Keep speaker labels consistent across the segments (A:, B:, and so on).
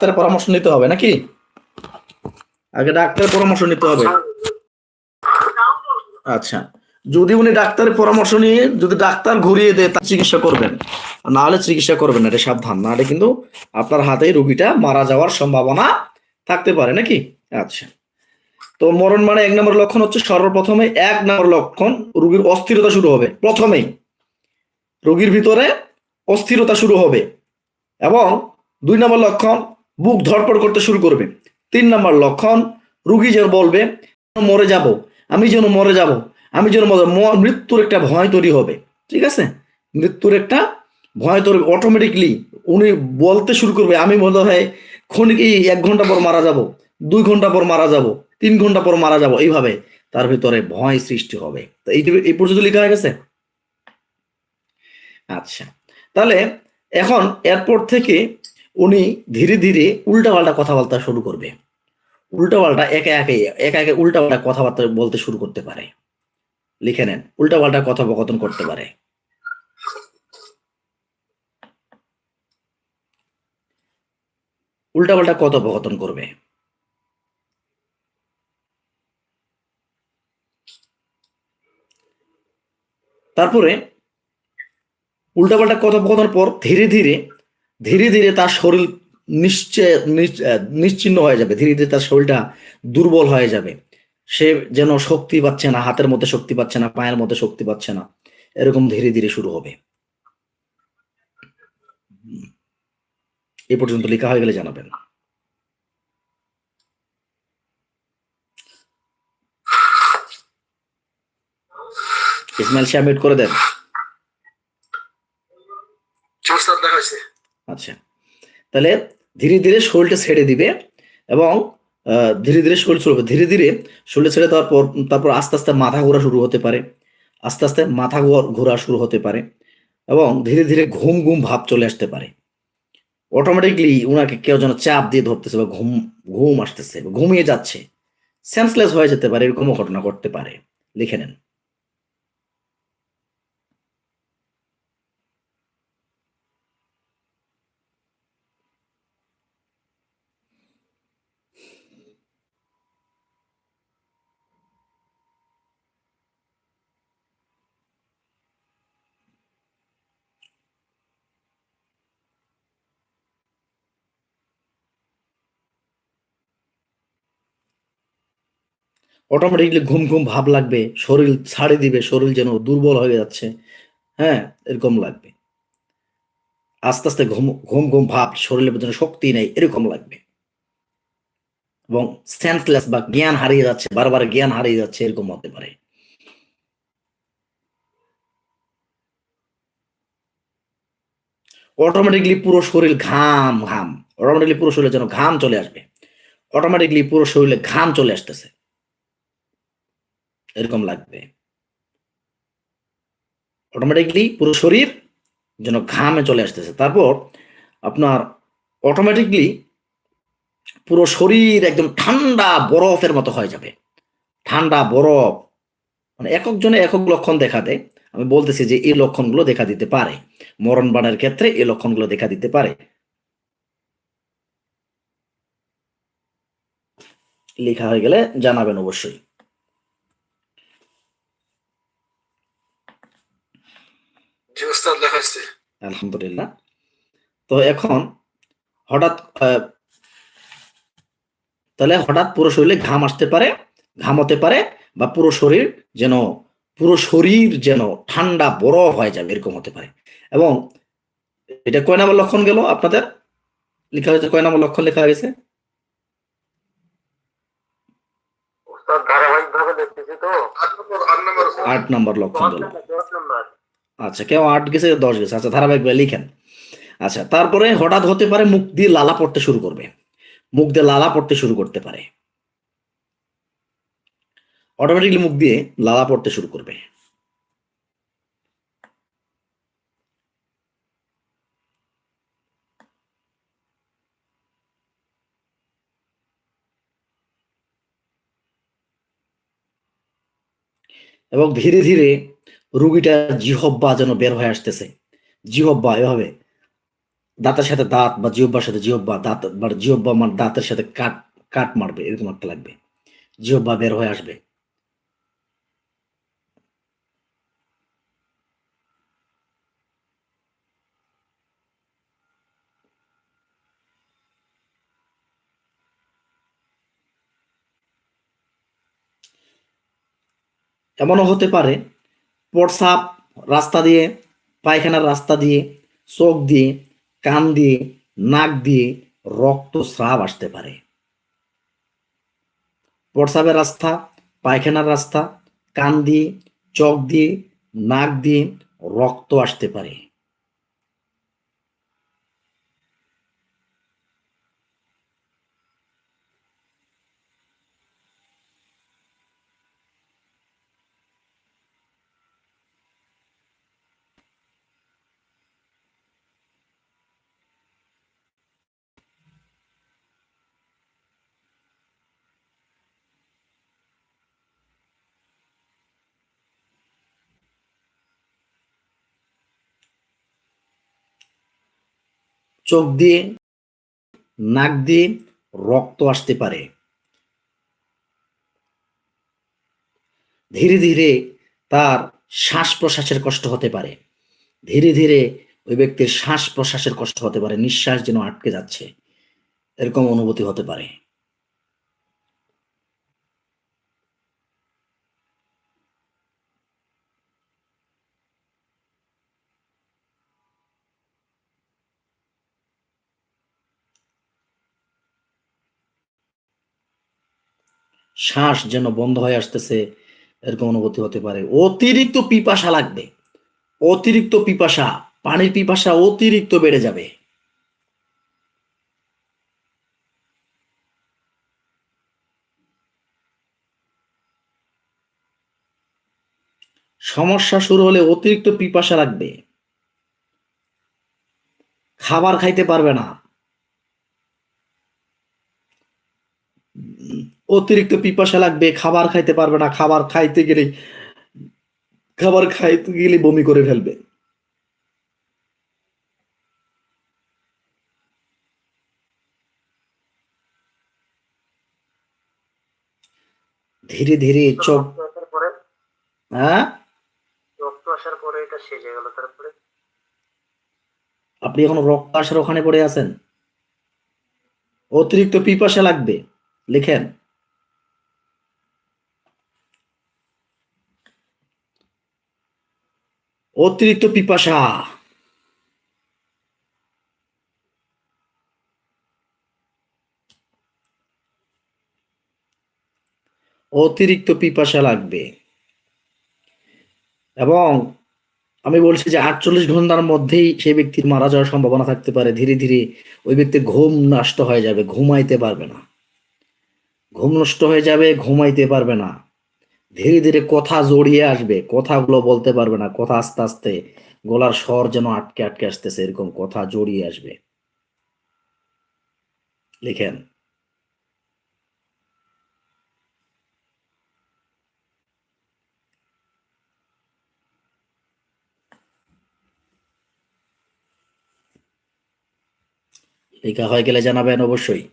A: ডাক্তারের পরামর্শ নিতে হবে নাকি? আগে ডাক্তারের পরামর্শ নিতে হবে। আচ্ছা যদি উনি ডাক্তারের পরামর্শ নিয়ে যদি ডাক্তার ঘুরিয়ে দেয় তার চিকিৎসা করবেন। না হলে চিকিৎসা করবেন এটা সাবধান। না হলে কিন্তু আপনার হাতে রুগীটা মারা যাওয়ার সম্ভাবনা থাকতে পারে নাকি? আচ্ছা তো মরণ মানে এক নম্বর লক্ষণ হচ্ছে সর্বপ্রথমে এক নম্বর লক্ষণ, রুগীর অস্থিরতা শুরু হবে। প্রথমেই রোগীর ভিতরে অস্থিরতা শুরু হবে। এবং দুই নম্বর লক্ষণ বুক ধড়পড় করতে শুরু করবে। তিন নম্বর লক্ষণ, রুগী যেন বলবে মরে যাব, আমি যেন মরে যাব, আমি যেন মৃত্যুর একটা ভয় তৈরি হবে। ঠিক আছে? মৃত্যুর একটা ভয় তৈরি অটোমেটিকলি উনি বলতে শুরু করবে, আমি মনে হয় ক্ষণিক এই এক ঘণ্টা পর মারা যাব, দুই ঘণ্টা পর মারা যাব, তিন ঘণ্টা পর মারা যাব। এইভাবে তার ভিতরে ভয় সৃষ্টি হবে। তো এই এই পর্যন্ত লেখা হয়ে গেছে? আচ্ছা। তাহলে এখন এরপর থেকে উনি ধীরে ধীরে উল্টাপাল্টা কথা বলতে শুরু করবে। উল্টাপাল্টা একে একে একে একে উল্টাপাল্টা কথাবার্তা বলতে শুরু করতে পারে। লিখে নেন উল্টাপাল্টা কথোপকথন করতে পারে। উল্টাপাল্টা কথোপকথন করবে। তারপরে উল্টাপাল্টা কথোপকথন পর ধীরে ধীরে ধীরে ধীরে তার শরীর নিশ্চয় নিশ্চিন্ন হয়ে যাবে। ধীরে ধীরে তার শরীরটা দুর্বল হয়ে যাবে। সে যেন শক্তি পাচ্ছে না, হাতের মধ্যে শক্তি পাচ্ছে না, পায়ের মধ্যে শক্তি পাচ্ছে না। এরকম ধীরে ধীরে শুরু হবে। এ পর্যন্ত লেখা হয়ে গেলে জানাবেন। ইসমাইল শাহ করে দেন। আচ্ছা। তাহলে ধীরে ধীরে শরীরটা ছেড়ে দিবে এবং ধীরে ধীরে শরীর চলবে। ধীরে ধীরে শরীর ছেড়ে দেওয়ার পর, তারপর আস্তে আস্তে মাথা ঘোরা শুরু হতে পারে। আস্তে আস্তে মাথা ঘোরা- শুরু হতে পারে এবং ধীরে ধীরে ঘুম ঘুম ভাব চলে আসতে পারে। অটোমেটিকলি উনাকে কেউ যেন চাপ দিয়ে ধরতেছে বা ঘুম ঘুম আসতেছে ঘুমিয়ে যাচ্ছে। সেন্সলেস হয়ে যেতে পারে, এরকমও ঘটনা ঘটতে পারে। লিখে নেন। অটোমেটিকলি ঘুম ঘুম ভাব লাগবে, শরীর ছাড়ে দিবে, শরীর যেন দুর্বল হয়ে যাচ্ছে। হ্যাঁ এরকম লাগবে। আস্তে আস্তে ঘুম ঘুম ঘুম ভাব শরীরের ভিতরে শক্তি নেই, এরকম লাগবে। এবং সেন্সলেস বা জ্ঞান হারিয়ে যাচ্ছে, বারবার জ্ঞান হারিয়ে যাচ্ছে, এরকম হতে পারে। অটোমেটিকলি পুরো শরীর ঘাম ঘাম। অটোমেটিকলি পুরো শরীরে যেন ঘাম চলে আসবে। অটোমেটিকলি পুরো শরীরে ঘাম চলে আসতেছে। এরকম লাগবে। অটোমেটিকলি পুরো শরীর যেন ঘামে চলে আসতেছে। তারপর আপনার অটোমেটিকলি পুরো শরীর একদম ঠান্ডা বরফের মতো হয়ে যাবে। ঠান্ডা বরফ। মানে একক জনে একক লক্ষণ দেখা দেয় আমি বলতেছি যে এই লক্ষণগুলো দেখা দিতে পারে। মরণ বানের ক্ষেত্রে এই লক্ষণগুলো দেখা দিতে পারে। লেখা হয়ে গেলে জানাবেন অবশ্যই। আলহামদুলিল্লাহ। তো এখন হঠাৎ তাহলে হঠাৎ পুরো শরীরে ঘাম আসতে পারে ঘাম হতে পারে বা পুরো শরীর যেন পুরো শরীর যেন ঠান্ডা বরফ হয়ে যাবে এরকম হতে পারে। এবং এটা কয় নম্বর লক্ষণ গেল আপনাদের? লেখা হয়েছে কয় নম্বর লক্ষণ লেখা হয়েছে?
B: আট নম্বর
A: লক্ষণ। গেল। আচ্ছা কেউ আট গেছে, দশ গেছে। আচ্ছা ধারাবাহিকভাবে লিখেন। আচ্ছা তারপরে হঠাৎ হতে পারে মুখ দিয়ে লালা পড়তে শুরু করবে। মুখ দিয়ে লালা পড়তে শুরু করতে পারে। অটোমেটিকলি মুখ দিয়ে লালা পড়তে শুরু করবে। এবং ধীরে ধীরে রুগীটা জিহব্বা যেন বের হয়ে আসতেছে। জিহব্বা এভাবে। দাঁতের সাথে দাঁত বা জিহ্বার সাথে জিহ্বা, দাঁত বা জিহ্বা মানে দাঁতের সাথে কাট কাট মারবে, এরকম একটা লাগবে। জিহ্বা বের হয়ে আসবে। এমনও হতে পারে প্রসাব রাস্তা দিয়ে, পায়খানার রাস্তা দিয়ে, চোখ দিয়ে, কান দিয়ে, নাক দিয়ে রক্তস্রাব আসতে পারে। প্রসাবের রাস্তা, পায়খানার রাস্তা, কান দিয়ে, চোখ দিয়ে, নাক দিয়ে রক্ত আসতে পারে। চোখ দিয়ে, নাক দিয়ে রক্ত আসতে পারে। ধীরে ধীরে তার শ্বাস প্রশ্বাসের কষ্ট হতে পারে। ধীরে ধীরে ওই ব্যক্তির শ্বাস প্রশ্বাসের কষ্ট হতে পারে। নিঃশ্বাস যেন আটকে যাচ্ছে। এরকম অনুভূতি হতে পারে। শ্বাস যেন বন্ধ হয়ে আসতেছে, এরকম অনুভূতি হতে পারে। অতিরিক্ত পিপাসা লাগবে। অতিরিক্ত পিপাসা, পানির পিপাসা অতিরিক্ত বেড়ে যাবে। সমস্যা শুরু হলে অতিরিক্ত পিপাসা লাগবে। খাবার খাইতে পারবে না। অতিরিক্ত পিপাসা লাগবে খাবার খাইতে পারবে না খাবার খাইতে গেলে খাবার খাইতে গেলে বমি করে ফেলবে। ধীরে ধীরে চোখ
C: পরে?
A: হ্যাঁ?
C: রক্ত আসার পরে এটা সেজে গেল তারপরে?
A: আপনি এখন রক্ত আসার ওখানে পড়ে আছেন? অতিরিক্ত পিপাসা লাগবে লিখেন। অতিরিক্ত পিপাসা। অতিরিক্ত পিপাসা লাগবে। এবং আমি বলছি যে আটচল্লিশ ঘণ্টার মধ্যেই সেই ব্যক্তির মারা যাওয়ার সম্ভাবনা থাকতে পারে। ধীরে ধীরে ওই ব্যক্তির ঘুম নষ্ট হয়ে যাবে, ঘুমাইতে পারবে না। ঘুম নষ্ট হয়ে যাবে, ঘুমাইতে পারবে না। ধীরে ধীরে কথা জড়িয়ে আসবে, কথাগুলো বলতে পারবে না, কথা আস্তে আস্তে গলার স্বর যেন আটকে আটকে আসতেছে, এরকম কথা জড়িয়ে আসবে। লিখেন। লেখা হয়ে গেলে জানাবেন অবশ্যই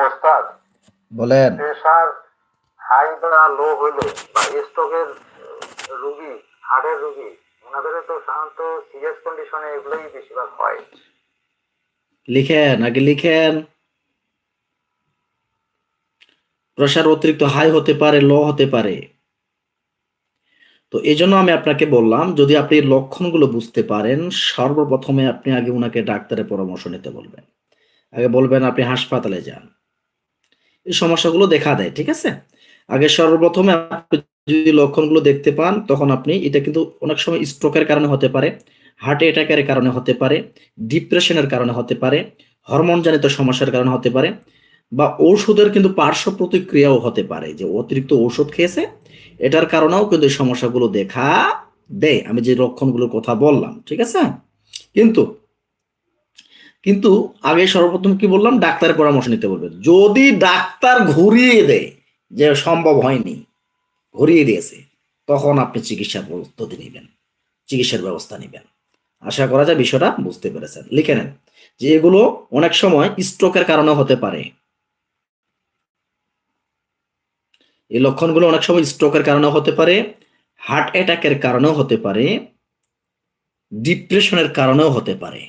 C: ওস্তাদ
A: বলেন।
C: প্রেশার হাই বা লো হইলে বা স্ট্রোকের রুগী হার্টের রুগী ওনাদের তো সাধারণত সিরিয়াস কন্ডিশনে এগুলোই বেশিরভাগ হয়।
A: লিখেন আগে লিখেন। প্রেশার অতিরিক্ত হাই হতে পারে লো হতে পারে। তো এই জন্য আমি আপনাকে বললাম যদি আপনি লক্ষণগুলো বুঝতে পারেন সর্বপ্রথমে আপনি আগে ওনাকে ডাক্তারের পরামর্শ নিতে বলবেন। আগে বলবেন আপনি হাসপাতালে যান। এই সমস্যাগুলো দেখা দেয়, ঠিক আছে? আগে সর্বপ্রথমে আপনি যদি লক্ষণগুলো দেখতে পান, তখন আপনি এটা কিন্তু অনেক সময় স্ট্রোকের কারণে হতে পারে হার্ট অ্যাটাকের কারণে হতে পারে ডিপ্রেশনের কারণে হতে পারে হরমোনজনিত সমস্যার কারণে হতে পারে, বা ঔষধের কিন্তু পার্শ্ব প্রতিক্রিয়াও হতে পারে। যে অতিরিক্ত ঔষধ খেয়েছে, এটার কারণেও কিন্তু এই সমস্যাগুলো দেখা দেয়। আমি যে লক্ষণগুলোর কথা বললাম, ঠিক আছে? কিন্তু কিন্তু আগে সর্বপ্রথম কি বললাম? ডাক্তারের পরামর্শ নিতে বলবে যদি ডাক্তার ঘুরিয়ে দেয় যে সম্ভব হয়নি, ঘুরিয়ে দিয়েছে, তখন আপনি চিকিৎসার পদ্ধতি নেবেন, চিকিৎসার ব্যবস্থা নেবেন। আশা করা যায় বিষয়টা বুঝতে পেরেছেন। লিখে নেন যে এগুলো অনেক সময় স্ট্রোকের কারণে হতে পারে। এই লক্ষণগুলো অনেক সময় স্ট্রোকের কারণে হতে পারে, হার্ট অ্যাটাকের কারণেও হতে পারে, ডিপ্রেশনের কারণেও হতে পারে।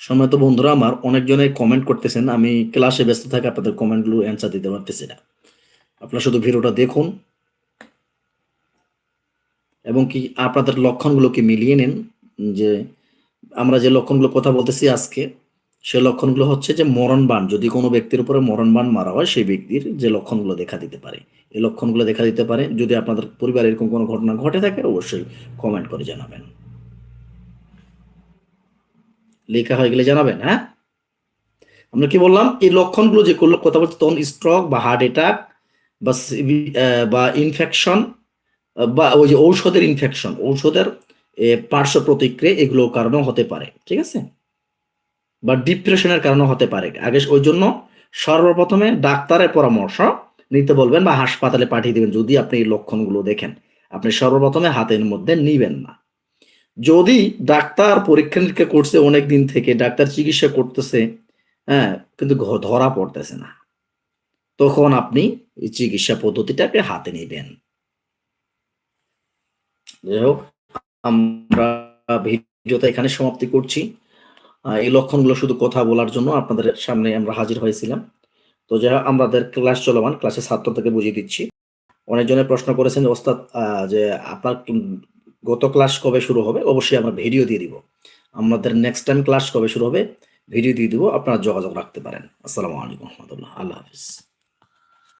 A: সময়ত বন্ধুরা আমার অনেকজনে কমেন্ট করতেছেন, আমি ক্লাসে ব্যস্ত থাকি, আপনাদের কমেন্টগুলো অ্যান্সার দিতে পারতেছি না। আপনারা শুধু ভিডিওটা দেখুন। এবং কি আপনাদের লক্ষণগুলোকে মিলিয়ে নেন? যে আমরা যে লক্ষণগুলো কথা বলতেছি আজকে, সে লক্ষণগুলো হচ্ছে যে মরণবান যদি কোনো ব্যক্তির উপরে মরণবান মারা হয়, সেই ব্যক্তির যে লক্ষণগুলো দেখা দিতে পারে। এই লক্ষণগুলো দেখা দিতে পারে। যদি আপনাদের পরিবারে এরকম কোনো ঘটনা ঘটে থাকে, অবশ্যই কমেন্ট করে জানাবেন। লেখা হয়ে গেলে জানাবেন হ্যাঁ? আমরা কি বললাম? এই লক্ষণগুলো যে করল, কথা বলছে তখন স্ট্রোক বা হার্ট অ্যাটাক বা বা ইনফেকশন বা ওই যে ঔষধের ইনফেকশন ঔষধের পার্শ্ব প্রতিক্রিয়া এগুলো কারণেও হতে পারে, ঠিক আছে? বা ডিপ্রেশনের কারণে হতে পারে। আগে ওই জন্য সর্বপ্রথমে ডাক্তারের পরামর্শ নিতে বলবেন বা হাসপাতালে পাঠিয়ে দেবেন যদি আপনি এই লক্ষণগুলো দেখেন। আপনি সর্বপ্রথমে হাতের মধ্যে নিবেন না। যদি ডাক্তার পরীক্ষা নিরীক্ষা করছে অনেক দিন থেকে, ডাক্তার চিকিৎসা করতেছে হ্যাঁ কিন্তু ধরা পড়তেছে না, তখন আপনি এই চিকিৎসা পদ্ধতিটাকে হাতে নেবেন। যাই আমরা ভিডিওটা এখানে সমাপ্তি করছি। এই লক্ষণগুলো শুধু কথা বলার জন্য আপনাদের সামনে আমরা হাজির হয়েছিলাম। তো যা আমাদের ক্লাস চলমান ক্লাসে ছাত্রদেরকে বুঝিয়ে দিচ্ছি। অনেকজনে প্রশ্ন করেছেন, ওস্তাদ যে আপনার গত ক্লাস কবে শুরু হবে? অবশ্যই আমরা ভিডিও দিয়ে দিব। আমাদের নেক্সট টাইম ক্লাস কবে শুরু হবে? ভিডিও দিয়ে দিব, আপনারা যোগাযোগ রাখতে পারেন। আসসালামু আলাইকুম রহমতুল্লাহ। আল্লাহ হাফিজ।